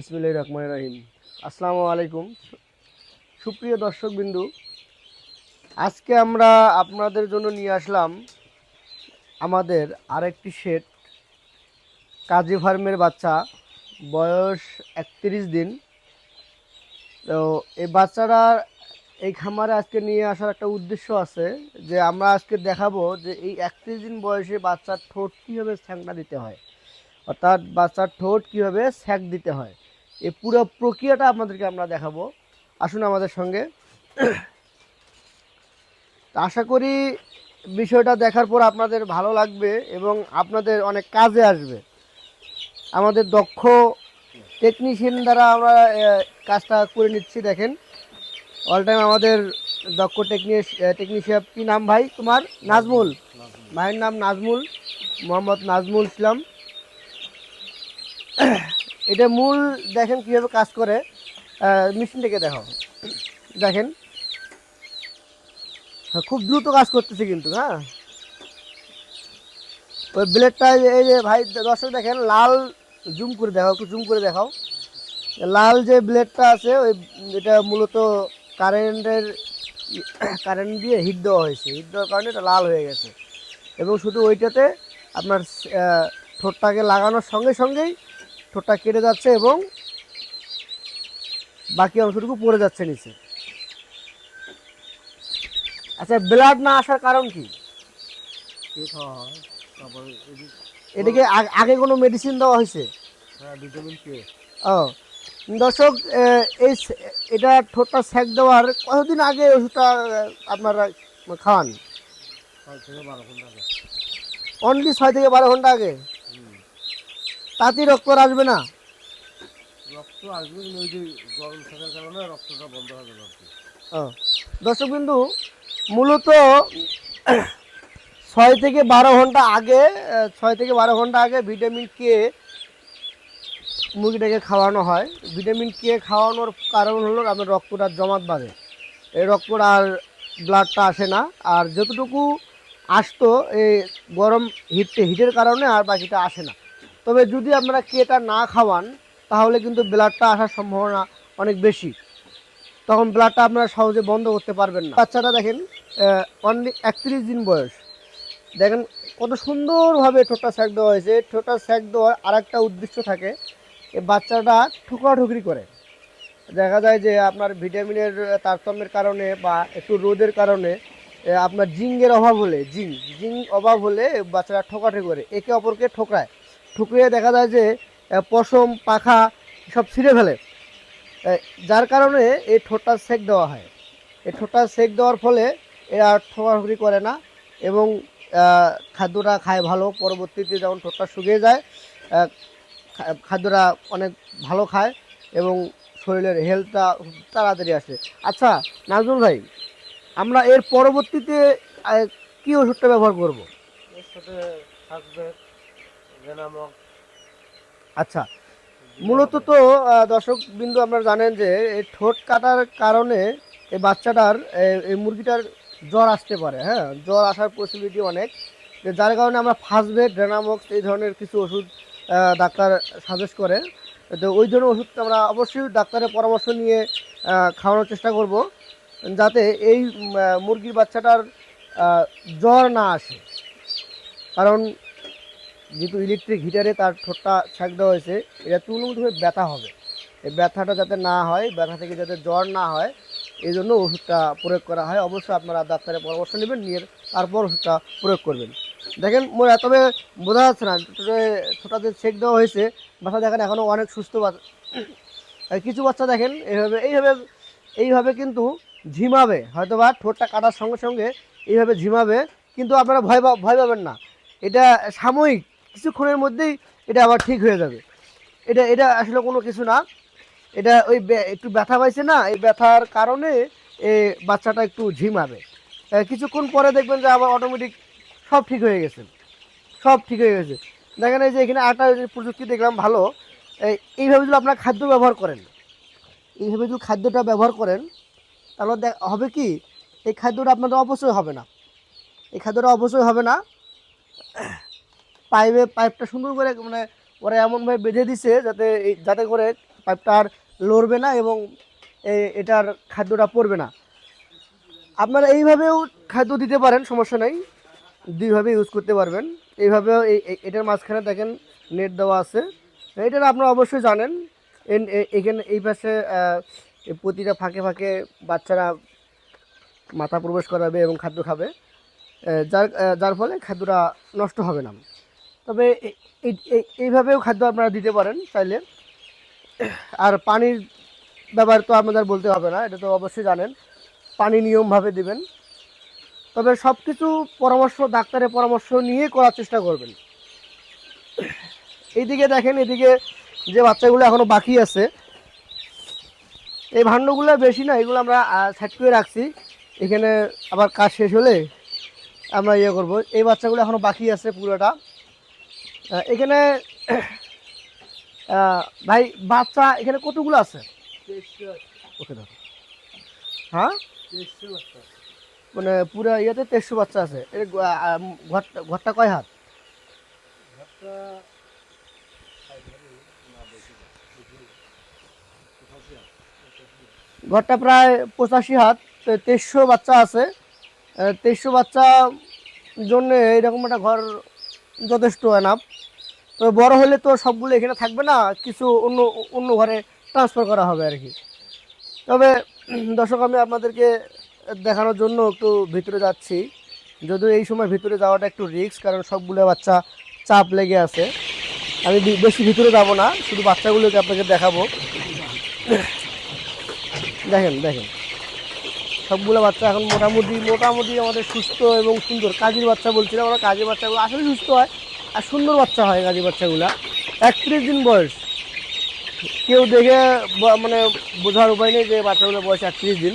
বিসমিল্লাহ রহমান রাহিম। আসসালামু আলাইকুম। সুপ্রিয় দর্শক বিন্দু আজকে আমরা আপনাদের জন্য নিয়ে আসলাম আমাদের আরেকটি সেট। কাজী ফার্মের বাচ্চা, বয়স একত্রিশ দিন। তো এই বাচ্চারা এই খামারে আজকে নিয়ে আসার একটা উদ্দেশ্য আছে যে আমরা আজকে দেখাবো যে এই একত্রিশ দিন বয়সে বাচ্চার ঠোঁট কীভাবে ছ্যাংটা দিতে হয়। অর্থাৎ বাচ্চার ঠোঁট কীভাবে স্যাক দিতে হয়। এই পুরো প্রক্রিয়াটা আপনাদেরকে আমরা দেখাবো। আসুন আমাদের সঙ্গে। আশা করি বিষয়টা দেখার পর আপনাদের ভালো লাগবে এবং আপনাদের অনেক কাজে আসবে। আমাদের দক্ষ টেকনিশিয়ান দ্বারা আমরা কাজটা করে নিচ্ছি, দেখেন। অল টাইম আমাদের দক্ষ টেকনিশ টেকনিশিয়ান কি নাম ভাই তোমার? নাজমুল। ভাইয়ের নাম নাজমুল, মোহাম্মদ নাজমুল ইসলাম। এটা মূল দেখেন কীভাবে কাজ করে। মেশিন থেকে দেখো। দেখেন। হ্যাঁ, খুব দ্রুত কাজ করতেছে কিন্তু হ্যাঁ। ওই ব্লেডটা এই যে ভাই দর্শক দেখেন লাল জুম করে দেখাও একটু জুম করে দেখাও। লাল যে ব্লেডটা আছে ওই এটা মূলত কারেন্টের কারেন্ট দিয়ে হিট দেওয়া হয়েছে। হিট দেওয়ার কারণে এটা লাল হয়ে গেছে। এবং শুধু ওইটাতে আপনার ঠোঁটটাকে লাগানোর সঙ্গে সঙ্গেই ঠোঁটটা কেটে যাচ্ছে এবং বাকি অংশটুকু পড়ে যাচ্ছে নিচে। আচ্ছা ব্লাড না আসার কারণ কি? এটাকে আগে কোনো মেডিসিন দেওয়া হয়েছে? হ্যাঁ ও। দর্শক এই এটা ঠোঁটটা সেক দেওয়ার কতদিন আগে ওষুধটা আপনারা খাওয়ান ছয় থেকে বারো ঘণ্টা আগে। অনলি ছয় থেকে বারো ঘণ্টা আগে? তাতেই রক্ত আর আসবে না। রক্ত আসবে কিন্তু ওই যে গরম থাকার কারণে রক্তটা বন্ধ হবে না দর্শক বিন্দু মূলত ছয় থেকে বারো ঘণ্টা আগে ছয় থেকে বারো ঘণ্টা আগে ভিটামিন কে মুরগিটাকে খাওয়ানো হয়। ভিটামিন কে খাওয়ানোর কারণ হলো আপনার রক্তটা জমাট বাঁধে। এই রক্তটা আর ব্লাডটা আসে না। আর যতটুকু আসতো এই গরম হিট হিটের কারণে আর বাকিটা আসে না। তবে যদি আপনারা কেটা না খাওয়ান, তাহলে কিন্তু ব্লাডটা আসার সম্ভাবনা অনেক বেশি। তখন ব্লাডটা আপনারা সহজে বন্ধ করতে পারবেন না। বাচ্চাটা দেখেন অনলি একত্রিশ দিন বয়স। দেখেন কত সুন্দরভাবে ঠোঁটটা স্যাক দেওয়া হয়েছে। ঠোঁটটা স্যাক দেওয়ার আর একটা উদ্দেশ্য থাকে এই বাচ্চাটা ঠুকরাঠুকরি করে। দেখা যায় যে আপনার ভিটামিনের তারতম্যের কারণে বা একটু রোদের কারণে আপনার জিঙ্গের অভাব হলে, জিঙ্ক জিঙ্ক অভাব হলে বাচ্চারা ঠোকাঠুকি করে। একে অপরকে ঠোকরায়। ঠুকরিয়ে দেখা যায় যে পশম, পাখা সব ছিঁড়ে ফেলে। যার কারণে এই ঠোঁটটা সেক দেওয়া হয়। এই ঠোঁটটা সেক দেওয়ার ফলে এরা ঠোকাঠুকি করে না এবং খাদ্যটা খায় ভালো। পরবর্তীতে যখন ঠোঁটটা শুকিয়ে যায় খাদ্যটা অনেক ভালো খায় এবং শরীরের হেলথটা তাড়াতাড়ি আসে। আচ্ছা নাজমুল ভাই, আমরা এর পরবর্তীতে কি ওষুধটা ব্যবহার করব? থাকবে আচ্ছা মূলত তো দর্শক বিন্দু আপনারা জানেন যে এই ঠোঁট কাটার কারণে এই বাচ্চাটার, এই মুরগিটার জ্বর আসতে পারে হ্যাঁ? জ্বর আসার পসিবিলিটি অনেক। যার কারণে আমরা ফার্স্ট বেড ড্রেনামক্স এই ধরনের কিছু ওষুধ ডাক্তার সাজেস্ট করে। তো ওই ধরনের ওষুধ আমরা অবশ্যই ডাক্তারের পরামর্শ নিয়ে খাওয়ানোর চেষ্টা করব, যাতে এই মুরগির বাচ্চাটার জ্বর না আসে। কারণ যেহেতু ইলেকট্রিক হিটারে তার ঠোঁটটা ছাক দেওয়া হয়েছে, এটা তুলনামূলকভাবে ব্যথা হবে। এই ব্যথাটা যাতে না হয়, ব্যথা থেকে যাতে জ্বর না হয়, এই জন্য ওষুধটা প্রয়োগ করা হয়। অবশ্যই আপনারা ডাক্তারের পরামর্শ নেবেন, নিয়ে তারপর ওষুধটা প্রয়োগ করবেন। দেখেন তবে বোঝা যাচ্ছে না ছোটা যে চেক দেওয়া হয়েছে, বাচ্চা দেখেন এখনও অনেক সুস্থ বাচ্চা। কিছু বাচ্চা দেখেন, এইভাবে এইভাবে এইভাবে কিন্তু ঝিমাবে। হয়তো বা ঠোঁটটা কাটার সঙ্গে সঙ্গে এইভাবে ঝিমাবে, কিন্তু আপনারা ভয় ভয় পাবেন না। এটা সাময়িক কিছুক্ষণের মধ্যেই এটা আবার ঠিক হয়ে যাবে। এটা এটা আসলে কোনো কিছু না। এটা ওই একটু ব্যথা পাইছে না, এই ব্যথার কারণে এ বাচ্চাটা একটু ঝিমাবে। কিছুক্ষণ পরে দেখবেন যে আবার অটোমেটিক সব ঠিক হয়ে গেছে। সব ঠিক হয়ে গেছে। দেখেন এই যে এখানে একটা প্রযুক্তি দেখলাম ভালো এইভাবে যদি আপনার খাদ্য ব্যবহার করেন, এইভাবে যদি খাদ্যটা ব্যবহার করেন, তাহলে হবে কি, এই খাদ্যটা আপনাদের অবশ্যই হবে না। এই খাদ্যটা অবশ্যই হবে না। পাইপে, পাইপটা সুন্দর করে মানে ওরা এমনভাবে বেঁধে দিছে যাতে যাতে করে পাইপটা আর লড়বে না এবং এটার খাদ্যটা পড়বে না। আপনারা এইভাবেও খাদ্য দিতে পারেন, সমস্যা নেই। দুইভাবে ইউজ করতে পারবেন। এইভাবেও এই এই- এটার মাঝখানে দেখেন নেট দেওয়া আছে। এটা আপনারা অবশ্যই জানেন। এখানে এই পাশে প্রতিটা ফাঁকে ফাঁকে বাচ্চারা মাথা প্রবেশ করাবে এবং খাদ্য খাবে। যার যার ফলে খাদ্যটা নষ্ট হবে না। তবে এই- এই- এইভাবেও খাদ্য আপনারা দিতে পারেন চাইলে। আর পানির ব্যাপার তো আপনাদের বলতে হবে না, এটা তো অবশ্যই জানেন। পানি নিয়মভাবে দিবেন। তবে সব কিছু পরামর্শ, ডাক্তারের পরামর্শ নিয়ে করার চেষ্টা করবেন। এইদিকে দেখেন এদিকে যে বাচ্চাগুলো এখনও বাকি আছে, এই ভাণ্ডগুলো বেশি না, এগুলো আমরা সাইড করে রাখছি। এখানে আবার কাজ শেষ হলে আমরা ইয়ে করব। এই বাচ্চাগুলো এখনও বাকি আছে পুরোটা। এখানে ভাই বাচ্চা এখানে কতগুলো আছে? ওকে হ্যাঁ? মানে পুরো ইয়েতে তেইশশো বাচ্চা আছে। এর আম- ঘরটা ঘরটা কয় হাত? ঘরটা প্রায় পঁচাশি হাত তেইশশো বাচ্চা আছে। তেইশশো বাচ্চা জন্য এরকম একটা ঘর যথেষ্ট এনাফ তো বড় হলে তো সবগুলো এখানে থাকবে না, কিছু অন্য অন্য ঘরে ট্রান্সফার করা হবে আর কি। তবে, দর্শক, আমি আপনাদেরকে দেখানোর জন্য একটু ভিতরে যাচ্ছি। যদিও এই সময় ভিতরে যাওয়াটা একটু রিস্ক কারণ সবগুলো বাচ্চা চাপ লেগে আছে। আমি বেশি ভিতরে যাব না, শুধু বাচ্চাগুলোকে আপনাকে দেখাবো। দেখেন দেখেন। সবগুলো বাচ্চা এখন মোটামুটি মোটামুটি আমাদের সুস্থ এবং সুন্দর। কাজের বাচ্চা বলছিলাম আমরা, কাজের বাচ্চাগুলো আসলে সুস্থ হয় আর সুন্দর বাচ্চা হয় কাজের বাচ্চাগুলো। একত্রিশ দিন বয়স। কেউ দেখে মানে বোঝার উপায় নেই যে বাচ্চাগুলো বয়স একত্রিশ দিন।